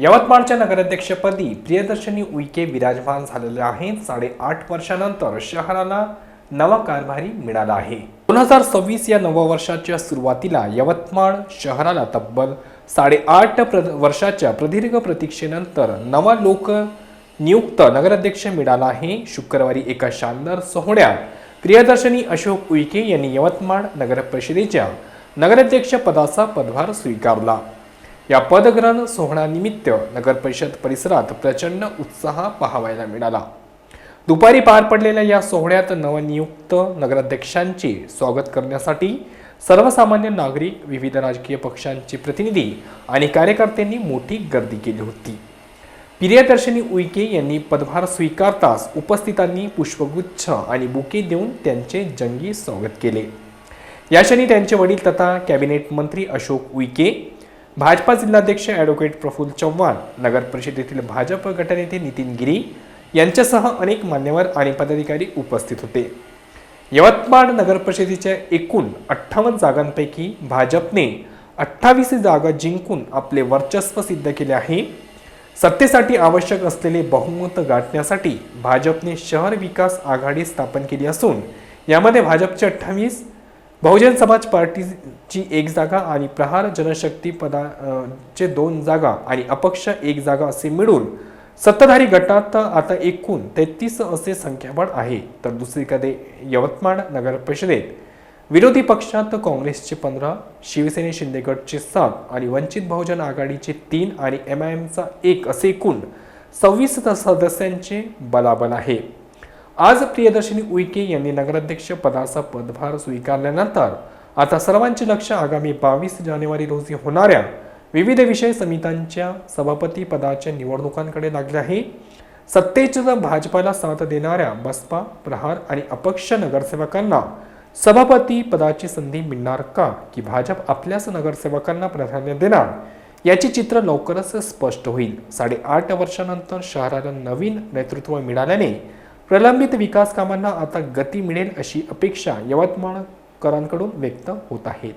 यवतमाळच्या नगराध्यक्षपदी प्रियदर्शनी उईके विराजमान झालेले आहेत. साडेआठ वर्षानंतर शहराला नवा कारभारी मिळाला आहे. दोन हजार सव्वीस या नववर्षाच्या सुरुवातीला यवतमाळ शहराला तब्बल साडेआठ प्र वर्षाच्या प्रदीर्घ प्रतीक्षेनंतर नवा लोक नियुक्त नगराध्यक्ष मिळाला आहे. शुक्रवारी एका शानदार सोहळ्यात प्रियदर्शनी अशोक उईके यांनी यवतमाळ नगर परिषदेच्या नगराध्यक्ष पदाचा पदभार स्वीकारला. या पदग्रहण सोहळ्यानिमित्त नगर परिषद परिसरात प्रचंड उत्साह पाहावायला मिळाला. दुपारी पार पडलेल्या या सोहळ्यात नवनियुक्त नगराध्यक्षांचे स्वागत करण्यासाठी सर्वसामान्य नागरिक विविध राजकीय पक्षांचे प्रतिनिधी आणि कार्यकर्त्यांनी मोठी गर्दी केली होती. प्रियदर्शनी उईके यांनी पदभार स्वीकारताच उपस्थितांनी पुष्पगुच्छ आणि बुके देऊन त्यांचे जंगी स्वागत केले. याक्षणी त्यांचे वडील तथा कॅबिनेट मंत्री अशोक उईके भाजपा जिल्हाध्यक्ष ॲडव्होकेट प्रफुल्ल चव्हाण नगर परिषदेतील भाजप गटनेते नितीन गिरी यांच्यासह अनेक मान्यवर आणि पदाधिकारी उपस्थित होते. यवतमाळ नगर परिषदेच्या एकूण अठ्ठावन्न जागांपैकी भाजपने अठ्ठावीस जागा जिंकून आपले वर्चस्व सिद्ध केले आहे. सत्तेसाठी आवश्यक असलेले बहुमत गाठण्यासाठी भाजपने शहर विकास आघाडी स्थापन केली असून यामध्ये भाजपचे अठ्ठावीस बहुजन समाज पार्टीची एक जागा आणि प्रहार जनशक्ती पदा चे दोन जागा आणि अपक्ष एक जागा असे मिळून सत्ताधारी गटात आता एकूण तेहतीस असे संख्याबळ आहे. तर दुसरीकडे यवतमाळ नगर परिषदेत विरोधी पक्षात काँग्रेसचे पंधरा शिवसेने शिंदेगडचे सात आणि वंचित बहुजन आघाडीचे तीन आणि एम आय एमचा एक असे एकूण सव्वीस सदस्यांचे बलाबल आहे. आज प्रियदर्शनी उईके यांनी नगराध्यक्ष पदाचा पदभार स्वीकारल्यानंतर आता सर्वांचे लक्ष आगामी बावीस जानेवारी रोजी होणाऱ्या विविध विषय समित्यांच्या सभापती पदाच्या निवडणुकांकडे लागले आहे. सत्तेच्या भाजपाला साथ देणाऱ्या बसपा प्रहार आणि अपक्ष नगरसेवकांना सभापती पदाची संधी मिळणार का? की भाजप आपल्याच नगरसेवकांना प्राधान्य देणार? याचे चित्र लवकरच स्पष्ट होईल. साडेआठ वर्षानंतर शहराला नवीन नेतृत्व मिळाल्याने प्रलंबित विकास कामांना आता गती मिळेल अशी अपेक्षा यवतमाळकरांकडून व्यक्त होत आहेत.